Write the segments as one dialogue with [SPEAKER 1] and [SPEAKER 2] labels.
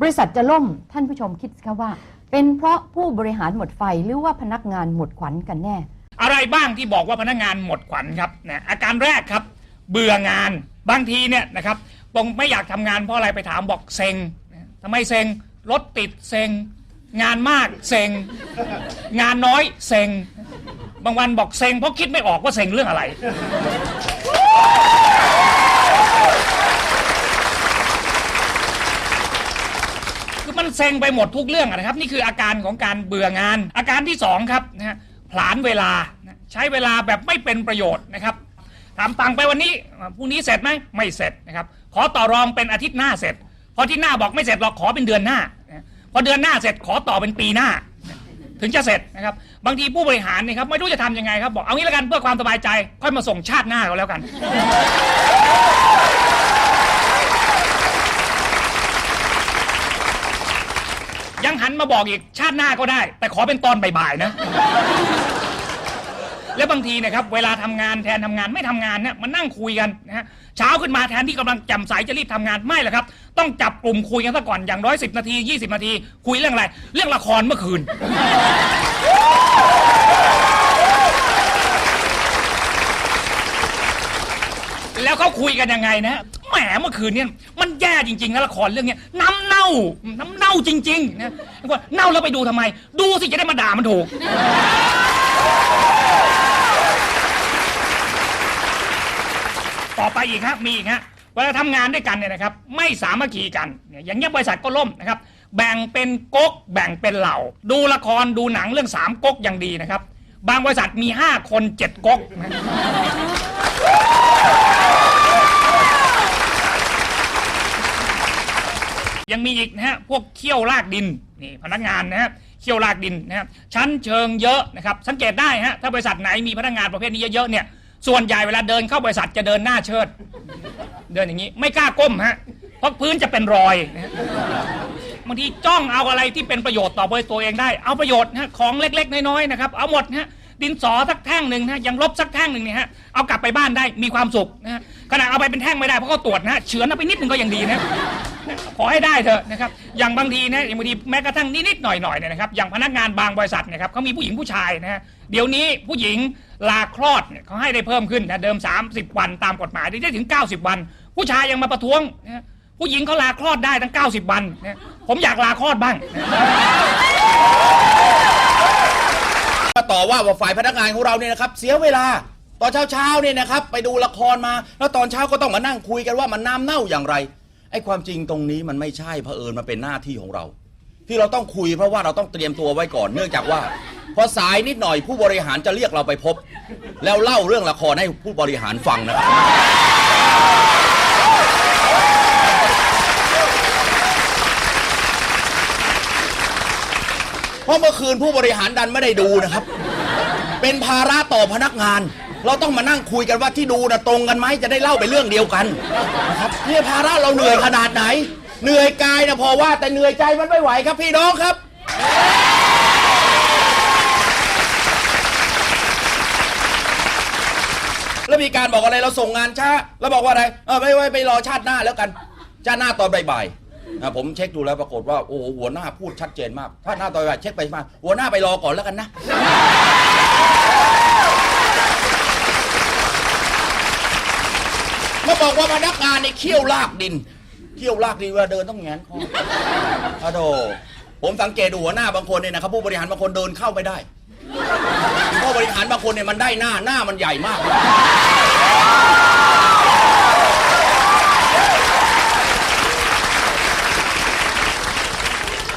[SPEAKER 1] บริษัทจะล่มท่านผู้ชมคิดสิคะว่า เป็นเพราะผู้บริหารหมดไฟหรือว่าพนักงานหมดขวัญกันแน่
[SPEAKER 2] อะไรบ้างที่บอกว่าพนักงานหมดขวัญครับนะอาการแรกครับ เบื่องานบางทีเนี่ยนะครับบงไม่อยากทำงานเพราะอะไรไปถามบอกเซ็งนะทำไมเซ็งรถติดเซ็งงานมากเซ็งงานน้อยเซ็งบางวันบอกเซ็งเพราะคิดไม่ออกว่าเซ็งเรื่องอะไร คือ มันเซ็งไปหมดทุกเรื่องนะครับ นี่คืออาการของการเบื่องาน อาการที่สองครับนะฮะผลานเวลาใช้เวลาแบบไม่เป็นประโยชน์นะครับถามตังไปวันนี้พรุ่งนี้เสร็จไหมไม่เสร็จนะครับขอต่อรองเป็นอาทิตย์หน้าเสร็จ พออาที่หน้าบอกไม่เสร็จหรอกขอเป็นเดือนหน้า พอเดือนหน้าเสร็จขอต่อเป็นปีหน้า ถึงจะเสร็จนะครับบางทีผู้บริหารเนี่ยครับไม่รู้จะทำยังไงครับบอกเอางี้ล้วกันเพื่อความสบายใจ ค่อยมาส่งชาติหน้าก็แล้วกัน ยังหันมาบอกอีกชาติหน้าก็ได้ แต่ขอเป็นตอนบ่ายๆนะ แล้วบางทีนะครับ เวลาทำงานแทนทำงานไม่ทำงานเนี่ยมันนั่งคุยกันนะฮะเช้าขึ้นมาแทนที่กำลังแจ่มใสจะรีบทำงานไม่หรอกครับ ต้องจับกลุ่มคุยกันซะก่อนอย่างร้อยสิบนาที20นาที คุยเรื่องอะไร เรื่องละครเมื่อคืน แล้วเขาคุยกันยังไงนะ หมเมื่อคืนเนี่ยมันแย่จริงๆนะละครเรื่องเนี้ยน้ำเน่าน้ำเน่าจริงๆนะว่าเน่าแล้วไปดูทำไม ดูสิจะได้มาด่ามันถูกต่อไปอีกครับมีอีกฮะเวลาทำงานด้วยกันเนี่ยนะครับ ไม่สามัคคีกันเนี่ยอย่างเงี้ยบริษัทก็ล่มนะครับ แบ่งเป็นก๊กแบ่งเป็นเหล่า ดูละครดูหนังเรื่องสามก๊กอย่างดีนะครับ บางบริษัทมีห้าคนเจ็ดก๊กนะ ยังมีอีกนะฮะพวกเขี้ยวลากดินนี่พนักงานนะฮะเขี้ยวลากดินนะครับชั้นเชิงเยอะนะครับสังเกตได้ฮะถ้าบริษัทไหนมีพนักงานประเภทนี้เยอะๆเนี่ยส่วนใหญ่เวลาเดินเข้าบริษัทจะเดินหน้าเชิด เดินอย่างนี้ไม่กล้าก้มฮะเพราะพื้นจะเป็นรอยนะบางทีจ้องเอาอะไรที่เป็นประโยชน์ต่อบริษัทตัวเองได้เอาประโยชน์นะของเล็กๆ น้อยๆนะครับเอาหมดนะฮะดินสอสักแท่งหนึ่งนะยังลบสักแท่งหนึ่งเนี่ยฮะเอากลับไปบ้านได้มีความสุขนะฮะขณะเอาไปเป็นแท่งไม่ได้เพราะเขาตรวจนะฮะเฉือนเอาไปนิดหนึ่งก็ยังดีนะ ขอให้ได้เถอะนะครับอย่างบางทีนะอย่างบางทีแม้กระทั่งนิดๆหน่อยๆเนี่ยนะครับอย่างพนักงานบางบริษัทเนี่ยครับเขามีผู้หญิงผู้ชายนะฮะเดี๋ยวนี้ผู้หญิงลาคลอดเนี่ยเขาให้ได้เพิ่มขึ้นนะเดิม 30 วันตามกฎหมายได้ถึง 90 วัน ผู้ชายยังมาประท้วงนะผู้หญิงเขาลาคลอดได้ตั้ง 90 วันนะผมอยากลาคลอดบ้าง
[SPEAKER 3] มาต่อว่าว่าฝ่ายพนักงานของเราเนี่ยนะครับเสียเวลาตอนเช้าๆเนี่ยนะครับไปดูละครมา แล้วตอนเช้าก็ต้องมานั่งคุยกันว่ามันน้ำเน่าอย่างไร ไอ้ความจริงตรงนี้มันไม่ใช่เผอิญมันเป็นหน้าที่ของเรา ที่เราต้องคุยเพราะว่าเราต้องเตรียมตัวไว้ก่อน เนื่องจากว่า พอสายนิดหน่อยผู้บริหารจะเรียกเราไปพบ แล้วเล่าเรื่องละครให้ผู้บริหารฟังนะครับเพราะเมื่อคืนผู้บริหารดันไม่ได้ดูนะครับ เป็นภาระต่อพนักงาน เราต้องมานั่งคุยกันว่าที่ดูนะตรงกันไหมจะได้เล่าไปเรื่องเดียวกันนะครับเนี่ยภาระเราเหนื่อยขนาดไหน เหนื่อยกายนะพอว่าแต่เหนื่อยใจมันไม่ไหวครับพี่น้องครับ แล้วมีการบอกอะไรเราส่งงานช้าแล้วบอกว่าอะไรเออไม่ไว้ไปรอชาติหน้าแล้วกันชาติหน้าตอนบ่ายๆอะผมเช็คดูแล้วปรากฏว่าโอ้โหหัวหน้าพูดชัดเจนมากถ้าหน้าตอนบ่ายเช็คไปมาหัวหน้าไปรอก่อนแล้วกันนะ บอกว่าพนักงานในเขี้ยวลากดิน เขี้ยวลากดินเวลาเดินต้องแงนคออะโดผมสังเกตดูหัวหน้าบางคนเนี่ยนะครับผู้บริหารบางคนเดินเข้าไม่ได้ผู้บริหารบางคนเนี่ยมันได้หน้าหน้ามันใหญ่มาก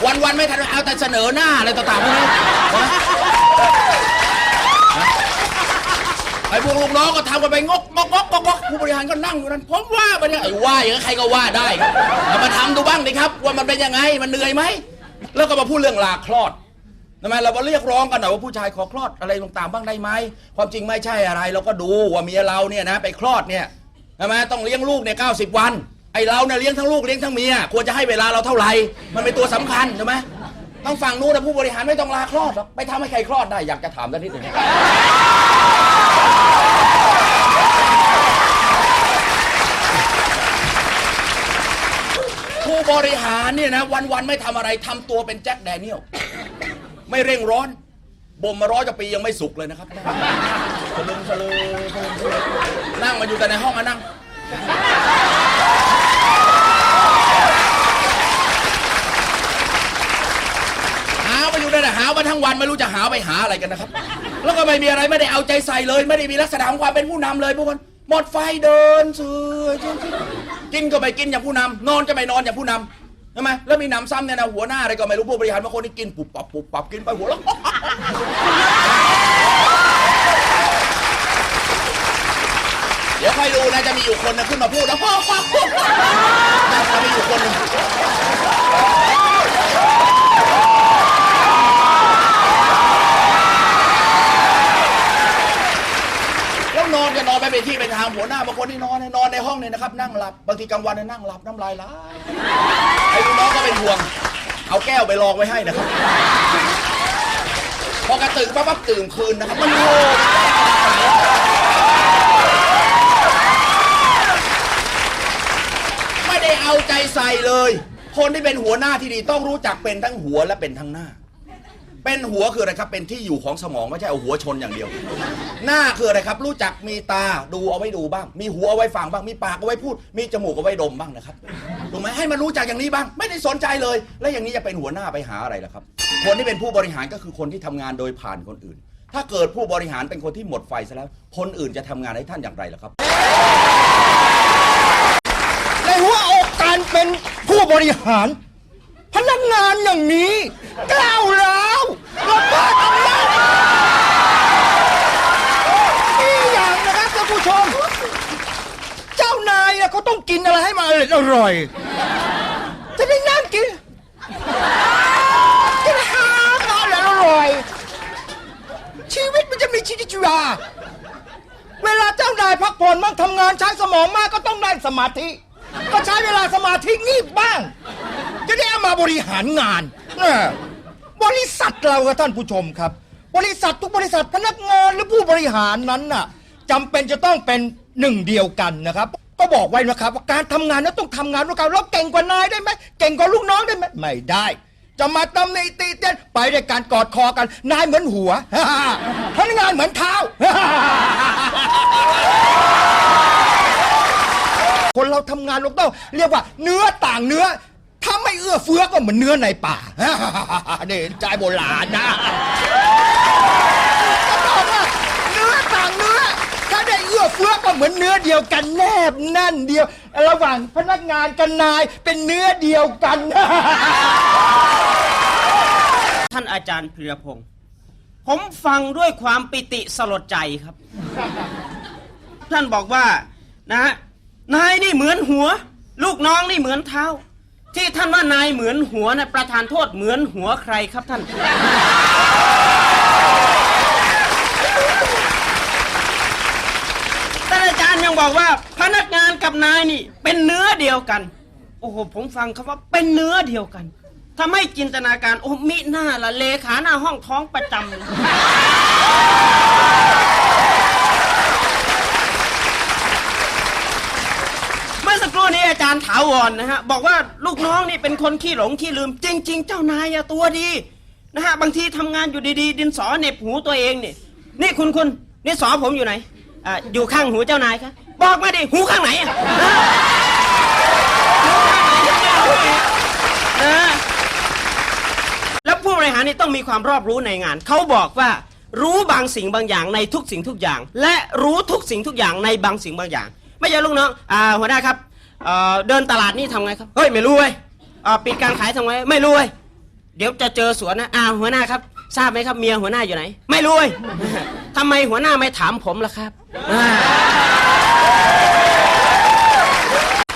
[SPEAKER 3] วันวันๆไม่ทันเอาแต่เสนอหน้าอะไรต่างๆพวกนี้นะ ไอ้พวกลูกน้องก็ทำกันไปงกงกงกงกผู้บริหารก็นั่งอยู่นั้น ผมว่าไปเนี่ยไอ้ว่าอย่างนั้นใครก็ว่าได้ครับเอามาทำดูบ้างดิครับ ว่ามันเป็นยังไงมันเหนื่อยไหมแล้วก็มาพูดเรื่องลาคลอดทำไมเรามาเรียกร้องกันหน่อยว่าผู้ชายขอคลอดอะไรต่างๆบ้างได้ไหมความจริงไม่ใช่อะไร เราก็ดูว่าเมียเราเนี่ยนะไปคลอดเนี่ยทำไมต้องเลี้ยงลูกเนี่ยเก้าสิบวันไอเราเนี่ยเลี้ยงทั้งลูกเลี้ยงทั้งเมียควรจะให้เวลาเราเท่าไหร่มันเป็นตัวสำคัญใช่ไหม ต้องฝั่งนู้นนะผู้บริหารไม่ต้องลาคลอดหรอกไปทำให้ใครคลอดได้อยากจะถามสักนิดหนึ่งถูกบริหารเนี่ยนะวันๆไม่ทำอะไรทำตัวเป็นแจ็คแดเนียลไม่เร่งร้อนบ่มมาร้อยกว่าปียังไม่สุกเลยนะครับสลึมสลือสลึมสลือนั่งมาอยู่แต่ในห้องอะนั่ง หาวมาอยู่ นั่นแหละหาวมาทั้งวันไม่รู้จะหาไปหาอะไรกันนะครับ แล้วก็ไม่มีอะไรไม่ได้เอาใจใส่เลย ไม่ได้มีลักษณะของความเป็นผู้นำเลยพวกมันหมดไฟเดินเสือกินก็ไม่กินอย่างผู้นำนอนก็ไม่นอนอย่างผู้นำใช่ไหมแล้วมีหนำซ้ำเนี่ยนะหัวหน้าอะไรก็ไม่รู้ผู้บริหารบางคนนี่กินปุบปับปุบปับกินไปหัวแล้วเดี๋ยวค่อยดูนะจะมีอยู่คนนึงขึ้นมาพูดแล้วจะมีอยู่คนนึง แล้วนอนก็นอนไม่เป็นที่เป็นทางหัวหน้าบางคนที่นอนเนี่ยนอนในห้องเนี่ยนะครับ นั่งหลับบางทีกลางวันเนี่ยนั่งหลับน้ำลายไหลไอ้ลูกน้องก็เป็นห่วง เอาแก้วไปรองไว้ให้นะครับ พอกระตื่นปั๊บปั๊บตื่นคืนนะครับมันโง่ไม่ได้เอาใจใส่เลย คนที่เป็นหัวหน้าที่ดีต้องรู้จักเป็นทั้งหัวและเป็นทั้งหน้า เป็นหัวคืออะไรครับเป็นที่อยู่ของสมองไม่ใช่เอาหัวชนอย่างเดียว หน้าคืออะไรครับ รู้จักมีตาดูเอาไว้ดูบ้าง มีหัวเอาไว้ฟังบ้างมีปากเอาไว้พูด มีจมูกเอาไว้ดมบ้างนะครับถูกไหมให้มันรู้จักอย่างนี้บ้าง ไม่ได้สนใจเลย แล้วอย่างนี้จะเป็นหัวหน้าไปหาอะไรล่ะครับ คนที่เป็นผู้บริหารก็คือคนที่ทำงานโดยผ่านคนอื่น ถ้าเกิดผู้บริหารเป็นคนที่หมดไฟซะแล้ว คนอื่นจะทำงานให้ท่านอย่างไรล่ะครับ
[SPEAKER 4] ในหัวอกการเป็นผู้บริหาร พนักงานอย่างนี้ก้าวร้าว ระเบิดอำนาจนี่อย่างนะครับท่านผู้ชม เจ้านายอะเขาต้องกินอะไรให้มันอร่อยอร่อย จะได้นั่งกินกินอาหารอร่อยอร่อย ชีวิตมันจะมีชีวิตชีวาเวลาเจ้านายพักผ่อนบ้างทำงานใช้สมองมากก็ต้องได้สมาธิ ก็ใช้เวลาสมาธิงีบบ้าง จะได้เอามาบริหารงานนะ บริษัทเราครับท่านผู้ชมครับ บริษัททุกบริษัทพนักงานหรือผู้บริหารนั้นน่ะจำเป็นจะต้องเป็นหนึ่งเดียวกันนะครับ ก็บอกไว้นะครับว่าการทำงานนั้นต้องทำงานร่วมกันแล้วเก่งกว่านายได้ไหมเก่งกว่าลูกน้องได้ไหมไม่ได้ จะมาตำหนิตีเต้นไปด้วยการกอดคอกัน นายเหมือนหัว พนักงานเหมือนเท้า คนเราทำงานเราต้องเรียกว่าเนื้อต่างเนื้อ ไม่เอื้อเฟื้อก็เหมือนเนื้อในป่าเนี่ยใจโบราณนะจะบอกว่าเนื้อต่างเนื้อ ถ้าได้เอื้อเฟื้อก็เหมือนเนื้อเดียวกันแนบแน่นเดียว ระหว่างพนักงานกับนายเป็นเนื้อเดียวกัน
[SPEAKER 5] ท่านอาจารย์พิรพงศ์ผมฟังด้วยความปิติสลดใจครับ ท่านบอกว่านะฮะนายนี่เหมือนหัว ลูกน้องนี่เหมือนเท้า ที่ท่านว่านายเหมือนหัวนะประธานโทษเหมือนหัวใครครับท่าน ท่านอาจารย์ยังบอกว่า พนักงานกับนายนี่ เป็นเนื้อเดียวกัน โอ้โหผมฟังคำว่าเป็นเนื้อเดียวกันทำให้จินตนาการโอ้มิหน้าละเลขาหน้าห้องท้องประจำเลย เมื่อสักครู่ นี้อาจารย์ถาวรนะฮะบอกว่าลูกน้องนี่เป็นคนขี้หลงขี้ลืม จริง ๆ เจ้านายอะตัวดีนะฮะบางทีทำงานอยู่ดีๆ ดินสอเหน็บหูตัวเองนี่นี่คุณคุณดินสอผมอยู่ไหนอ่าอยู่ข้างหูเจ้านายครับบอกมาดิหูข้างไหนอะนะแล้วผู้บริหารนี่ต้องมีความรอบรู้ในงาน เขาบอกว่ารู้บางสิ่งบางอย่างในทุกสิ่งทุกอย่าง และรู้ทุกสิ่งทุกอย่างในบางสิ่งบางอย่าง ไม่ใช่ลูกน้องอ่าหัวหน้าครับ เอ่อเดินตลาดนี่ทำไงครับ เฮ้ยไม่รู้เว้ยอ่าปิดการขายทำไงไม่รู้เว้ยเดี๋ยวจะเจอสวนนะอ่าหัวหน้าครับ ทราบไหมครับเมียหัวหน้าอยู่ไหน ไม่รู้เว้ยทำไมหัวหน้าไม่ถามผมล่ะครับอ่า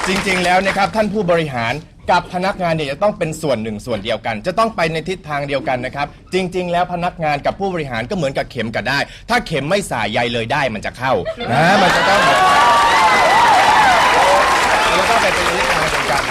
[SPEAKER 6] จริงๆ แล้วนะครับท่านผู้บริหารกับพนักงานเนี่ยจะต้องเป็นส่วนหนึ่งส่วนเดียวกัน จะต้องไปในทิศทางเดียวกันนะครับ จริง ๆ แล้วพนักงานกับผู้บริหารก็เหมือนกับเข็มกับได้ถ้าเข็มไม่สายใยเลยได้มันจะเข้านะมันจะต้องแล้วก็ไปเป็นทิศทางเดียวกัน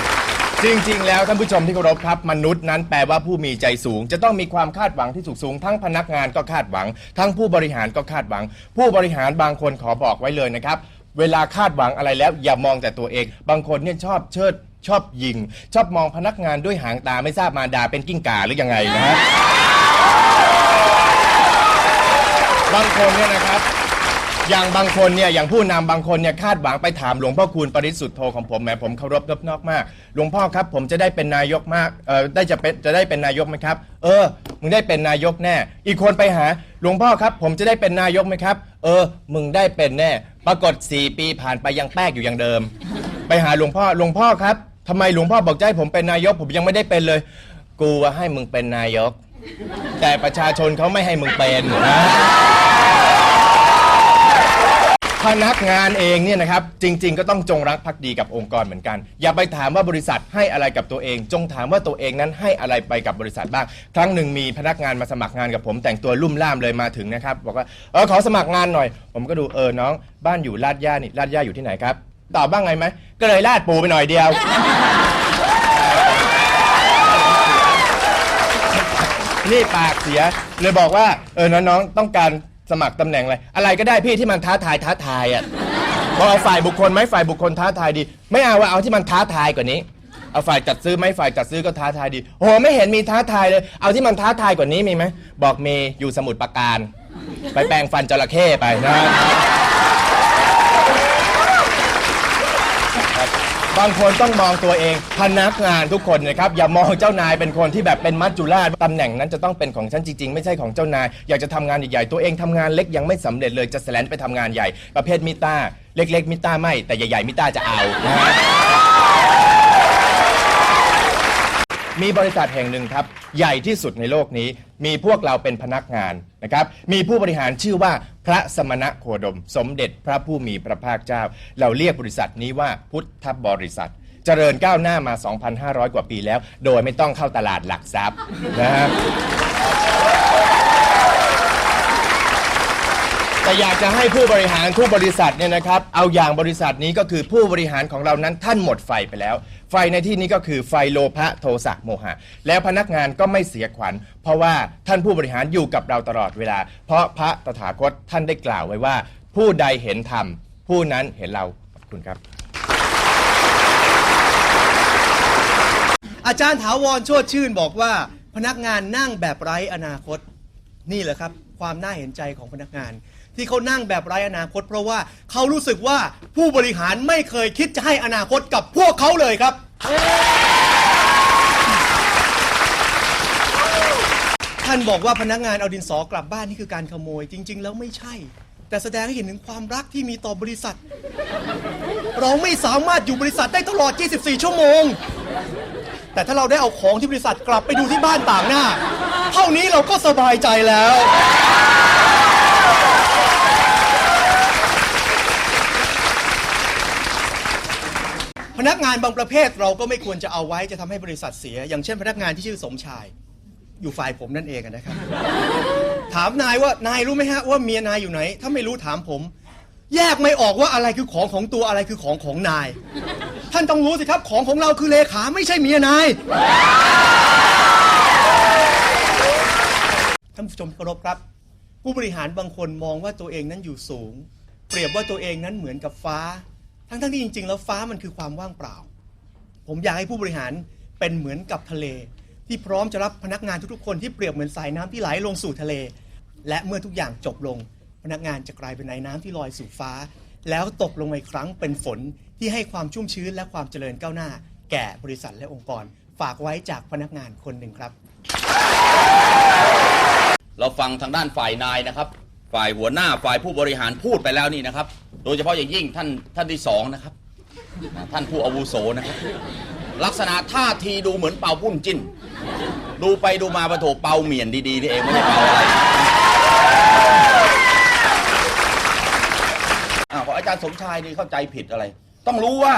[SPEAKER 6] จริง ๆ แล้วท่านผู้ชมที่เคารพครับ มนุษย์นั้นแปลว่าผู้มีใจสูง จะต้องมีความคาดหวังที่สูงสูง ทั้งพนักงานก็คาดหวัง ทั้งผู้บริหารก็คาดหวัง ผู้บริหารบางคนขอบอกไว้เลยนะครับ เวลาคาดหวังอะไรแล้วอย่ามองแต่ตัวเอง บางคนเนี่ยชอบเชิดชอบยิง ชอบมองพนักงานด้วยหางตาไม่ทราบมารดาเป็นกิ้งก่าหรือยังไงนะฮะบางคนเนี่ยนะครับ อย่างบางคนเนี่ยอย่างผู้นำบางคนเนี่ยคาดหวังไปถามหลวงพ่อคูณปริสุทธโธของผมแหมผมเคารพนอบนอกมากหลวงพ่อครับผมจะได้เป็นนายกมากเออได้จะเป็นจะได้เป็นนายกไหมครับ เออ มึงได้เป็นนายกแน่ อีกคนไปหาหลวงพ่อครับ ผมจะได้เป็นนายกไหมครับ เออ มึงได้เป็นแน่ ปรากฏ 4 ปีผ่านไปยังแป๊กอยู่อย่างเดิม ไปหาหลวงพ่อหลวงพ่อครับทำไมหลวงพ่อบอกจะให้ผมเป็นนายก ผมยังไม่ได้เป็นเลย กูว่าให้มึงเป็นนายก แต่ประชาชนเขาไม่ให้มึงเป็นนะ พนักงานเองเนี่ยนะครับจริง ๆ ก็ต้องจงรักภักดีกับองค์กรเหมือนกัน อย่าไปถามว่าบริษัทให้อะไรกับตัวเอง จงถามว่าตัวเองนั้นให้อะไรไปกับบริษัทบ้าง ครั้งหนึ่งมีพนักงานมาสมัครงานกับผม แต่งตัวลุ่มล่ามเลยมาถึงนะครับบอกว่าเออขอสมัครงานหน่อย ผมก็ดูเออน้อง บ้านอยู่ลาดย่านี่ลาดย่าอยู่ที่ไหนครับตอบบ้างไงไหมก็เลยลาดปูไปหน่อยเดียว นี่ปากเสียเลยบอกว่าเออน้องๆต้องการ สมัครตำแหน่งอะไร อะไรก็ได้พี่ที่มันท้าทายท้าทายอะพอเอาฝ่ายบุคคลไหมฝ่ายบุคคลท้าทายดี ไม่เอาว่าเอาที่มันท้าทายกว่านี้ เอาฝ่ายจัดซื้อไหมฝ่ายจัดซื้อก็ท้าทายดีโอ้โหไม่เห็นมีท้าทายเลย เอาที่มันท้าทายกว่านี้มีไหมบอกมีอยู่สมุดปราการ ไปแปลงฟันจระเข้ไปนะ บางคนต้องมองตัวเอง พนักงานทุกคนนะครับ อย่ามองเจ้านายเป็นคนที่แบบเป็นมัจจุราชตำแหน่งนั้นจะต้องเป็นของฉันจริงๆ ไม่ใช่ของเจ้านาย อยากจะทำงานใหญ่ๆ ตัวเองทำงานเล็กยังไม่สำเร็จเลยจะแสลนไปทำงานใหญ่ ประเภทมิต้า เล็กๆ มิต้าไม่ แต่ใหญ่ๆ มิต้าจะเอานะฮะ มีบริษัทแห่งหนึ่งครับ ใหญ่ที่สุดในโลกนี้ มีพวกเราเป็นพนักงานนะครับ มีผู้บริหารชื่อว่า ระสมณะโคดม สมเด็จพระผู้มีพระภาคเจ้า เราเรียกบริษัทนี้ว่าพุทธบริษัท เจริญก้าวหน้ามา 2,500 กว่าปีแล้ว โดยไม่ต้องเข้าตลาดหลักทรัพย์นะครับแต่อยากจะให้ผู้บริหารทุกบริษัทเนี่ยนะครับ เอาอย่างบริษัทนี้ก็คือผู้บริหารของเรานั้นท่านหมดไฟไปแล้ว ไฟในที่นี้ก็คือไฟโลภะโทสะโมหะ แล้วพนักงานก็ไม่เสียขวัญ เพราะว่าท่านผู้บริหารอยู่กับเราตลอดเวลา เพราะพระตถาคตท่านได้กล่าวไว้ว่า ผู้ใดเห็นธรรมผู้นั้นเห็นเราขอบคุณครับ
[SPEAKER 7] อาจารย์ถาวรโชดชื่นบอกว่า พนักงานนั่งแบบไร้อนาคต นี่แหละครับ ความน่าเห็นใจของพนักงาน ที่เขานั่งแบบไร้อนาคต เพราะว่าเขารู้สึกว่าผู้บริหารไม่เคยคิดจะให้อนาคตกับพวกเขาเลยครับ ท่านบอกว่าพนักงานเอาดินสอกลับบ้านนี่คือการขโมยจริง ๆ แล้วไม่ใช่ แต่แสดงให้เห็นถึงความรักที่มีต่อบริษัท เราไม่สามารถอยู่บริษัทได้ตลอด 24 ชั่วโมง แต่ถ้าเราได้เอาของที่บริษัทกลับไปดูที่บ้านต่างหน้า เท่านี้เราก็สบายใจแล้ว พนักงานบางประเภทเราก็ไม่ควรจะเอาไว้จะทำให้บริษัทเสีย อย่างเช่น พนักงานที่ชื่อสมชาย อยู่ฝ่ายผมนั่นเองอะนะครับ ถามนายว่านายรู้ไหมฮะว่าเมียนายอยู่ไหน ถ้าไม่รู้ถามผม แยกไม่ออกว่าอะไรคือของของตัวอะไรคือของของนาย ท่านต้องรู้สิครับของของเราคือเลขาไม่ใช่เมียนายท่านผู้ชมที่เคารพครับ ผู้บริหารบางคนมองว่าตัวเองนั้นอยู่สูง เปรียบว่าตัวเองนั้นเหมือนกับฟ้า ทั้งๆที่จริง ๆ แล้วฟ้ามันคือความว่างเปล่า ผมอยากให้ผู้บริหารเป็นเหมือนกับทะเล ที่พร้อมจะรับพนักงานทุกๆคนที่เปรียบเหมือนสายน้ำที่ไหลลงสู่ทะเล และเมื่อทุกอย่างจบลง พนักงานจะกลายเป็นนายน้ำที่ลอยสู่ฟ้า แล้วตกลงมาอีกครั้งเป็นฝนที่ให้ความชุ่มชื้นและความเจริญก้าวหน้า แก่บริษัทและองค์กร ฝากไว้จากพนักงานคนหนึ่งครับ
[SPEAKER 3] เราฟังทางด้านฝ่ายนายนะครับ ฝ่ายหัวหน้าฝ่ายผู้บริหารพูดไปแล้วนี่นะครับ โดยเฉพาะอย่างยิ่งท่านท่านที่สองนะครับ ท่านผู้อาวุโสนะครับ ลักษณะท่าทีดูเหมือนเป่าปุ้นจิ้น ดูไปดูมาประโถเป่าเหมียนดีๆนี่เองไม่ใช่เป่าอะไรอ้าวพราะอาจารย์สมชายนี่เข้าใจผิดอะไร ต้องรู้ว่า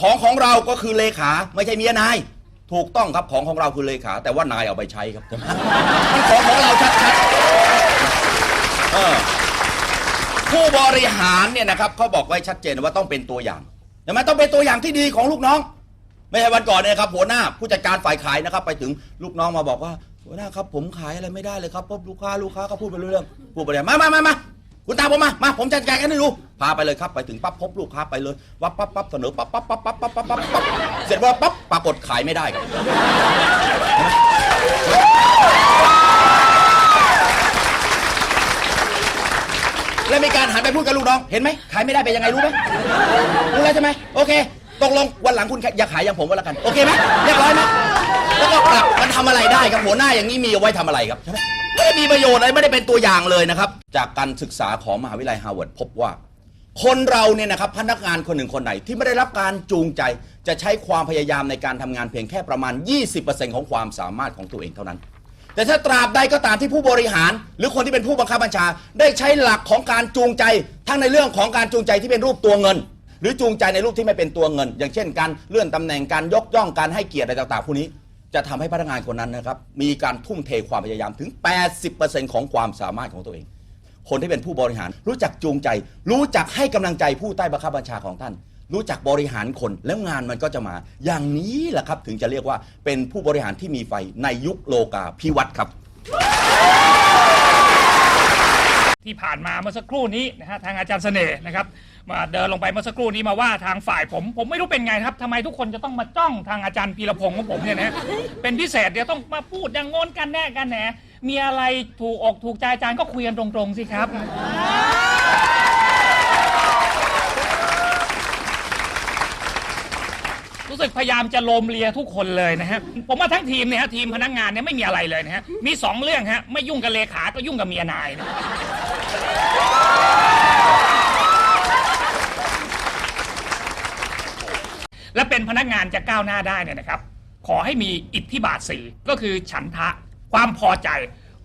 [SPEAKER 3] ของของเราก็คือเลขาไม่ใช่เมียนาย ถูกต้องครับของของเราคือเลขา แต่ว่านายเอาไปใช้ครับมันของของเราชัดๆ ผู้บริหารเนี่ยนะครับเขาบอกไว้ชัดเจนว่าต้องเป็นตัวอย่างใช่ไหมต้องเป็นตัวอย่างที่ดีของลูกน้อง ไม่ใช่วันก่อนเนี่ยครับหัวหน้าผู้จัดการฝ่ายขายนะครับ ไปถึงลูกน้องมาบอกว่า หัวหน้าครับ ผมขายอะไรไม่ได้เลยครับพบลูกค้าลูกค้าก็พูดไปเรื่องพูดไปเรื่องมามามามาคุณตาผมมามาผมจัดการแค่นี้ดูพาไปเลยครับไปถึงปั๊บพบลูกค้าไปเลยว่าปั๊บปั๊บเสนอปั๊บปั๊บปั๊บปั๊บปั๊บปั๊บปั๊บเสร็จว่าปั๊บปรากฏขายไม่ได้ครับ แล้วมีการหันไปพูดกับลูกน้อง เห็นไหมขายไม่ได้เป็นยังไงรู้ไหมรู้แล้วใช่ไหมโอเคตกลงวันหลังคุณอย่าขายอย่างผมก็แล้วกัน โอเคไหมเรียบร้อยไหมแล้วก็กลับมันทำอะไรได้ครับหัวหน้าอย่างนี้มีเอาไว้ทำอะไรครับใช่ไหมไม่ได้มีประโยชน์อะไรไม่ได้เป็นตัวอย่างเลยนะครับ จากการศึกษาของมหาวิทยาลัยฮาร์วาร์ดพบว่า คนเราเนี่ยนะครับพนักงานคนหนึ่งคนไหนที่ไม่ได้รับการจูงใจ จะใช้ความพยายามในการทำงานเพียงแค่ประมาณ 20%ของความสามารถของตัวเองเท่านั้น แต่ถ้าตราบใดก็ตามที่ผู้บริหาร หรือคนที่เป็นผู้บังคับบัญชา ได้ใช้หลักของการจูงใจ ทั้งในเรื่องของการจูงใจที่เป็นรูปตัวเงิน หรือจูงใจในรูปที่ไม่เป็นตัวเงิน อย่างเช่น การเลื่อนตำแหน่งการยกย่องการให้เกียรติอะไรต่างๆพวกนี้ จะทำให้พนักงานคนนั้นนะครับมีการทุ่มเทความพยายามถึง 80%ของความสามารถของตัวเอง คนที่เป็นผู้บริหาร รู้จักจูงใจ รู้จักให้กำลังใจผู้ใต้บังคับบัญชาของท่าน รู้จักบริหารคนแล้วงานมันก็จะมา อย่างนี้แหละครับถึงจะเรียกว่าเป็นผู้บริหารที่มีไฟในยุคโลกาพิวัตรครับ
[SPEAKER 2] ที่ผ่านมาเมื่อสักครู่นี้นะฮะทางอาจารย์เสน่ห์นะครับมาเดินลงไปเมื่อสักครู่นี้มาว่าทางฝ่ายผม ผมไม่รู้เป็นไงครับทำไมทุกคนจะต้องมาจ้องทางอาจารย์พีรพงศ์ของผมเนี่ยนะเป็นพิเศษเดี๋ยวต้องมาพูดอย่างงนกันแน่กันแหนมีอะไรถูกอกถูกใจอาจารย์ก็คุยกันตรงๆสิครับ สึกพยายามจะโลมเลียทุกคนเลยนะฮะ ผมว่าทั้งทีมเนี่ยฮะทีมพนักงานเนี่ยไม่มีอะไรเลยนะฮะ มีสองเรื่องฮะ ไม่ยุ่งกับเลขา ก็ยุ่งกับเมียนายนะและเป็นพนักงานจะก้าวหน้าได้เนี่ยนะครับ ขอให้มีอิทธิบาทสี่ก็คือฉันทะ ความพอใจ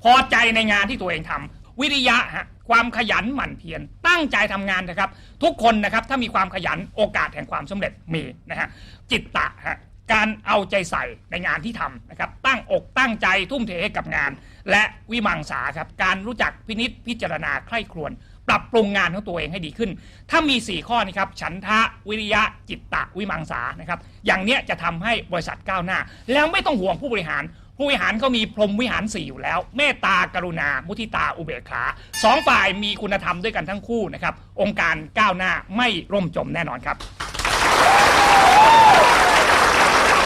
[SPEAKER 2] พอใจในงานที่ตัวเองทำวิริยะฮะ ความขยันหมั่นเพียรตั้งใจทำงานนะครับ ทุกคนนะครับถ้ามีความขยันโอกาสแห่งความสำเร็จมีนะฮะจิตตะฮะการเอาใจใส่ในงานที่ทำนะครับตั้งอกตั้งใจทุ่มเทให้กับงาน และวิมังสาครับการรู้จักพินิษพิจารณาใคร่ครวญปรับปรุงงานของตัวเองให้ดีขึ้น ถ้ามี 4 ข้อนี้ครับ ฉันทะวิริยะจิตตะวิมังสานะครับ อย่างเนี้ยจะทำให้บริษัทก้าวหน้า แล้วไม่ต้องห่วงผู้บริหาร ผู้วิหารเขามีพรหมวิหารสีอยู่แล้ว เมตตากรุณา มุทิตาอุเบกขาสองฝ่ายมีคุณธรรมด้วยกันทั้งคู่นะครับ องค์การก้าวหน้าไม่ร่มจมแน่นอนครับ